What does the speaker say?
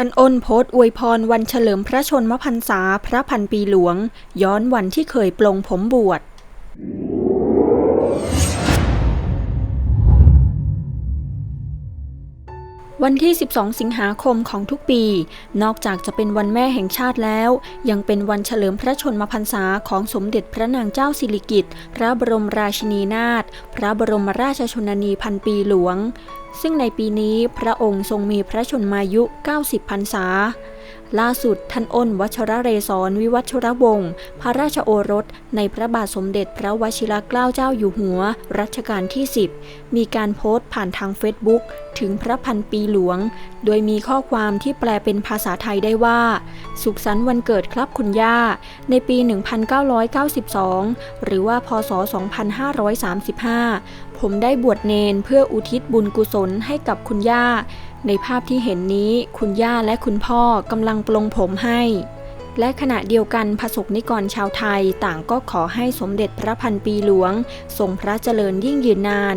ท่านอ้นโพสต์อวยพรวันเฉลิมพระชนมพรรษาพระพันปีหลวง ย้อนวันที่เคยปลงผมบวชวันที่ 12 สิงหาคมของทุกปี นอกจากจะเป็นวันแม่แห่งชาติแล้ว ยังเป็นวันเฉลิมพระชนมพรรษาของสมเด็จพระนางเจ้าสิริกิติ์ พระบรมราชินีนาถ พระบรมราชชนนีพันปีหลวง ซึ่งในปีนี้พระองค์ทรงมีพระชนมายุ 90 พรรษา ล่าสุดท่านอ้นวัชระเรศรวิวัชรวงศ์พระราชโอรส ในพระบาทสมเด็จพระวชิรเกล้าเจ้าอยู่หัว รัชกาลที่ 10 มีการโพสต์ผ่านทางเฟซบุ๊กถึงพระพันปีหลวง โดยมีข้อความที่แปลเป็นภาษาไทยได้ว่า สุขสันต์วันเกิดครับคุณย่า ในปี 1992 หรือว่าพศ 2535 ผมได้บวชเนนเพื่ออุทิศบุญกุศลให้กับคุณย่า ในภาพที่เห็นนี้คุณย่าและคุณพ่อกำลังปลงผมให้ และขณะเดียวกันพระสกนิกรชาวไทยต่างก็ขอให้สมเด็จพระพันปีหลวง ทรงพระเจริญยิ่งยืนนาน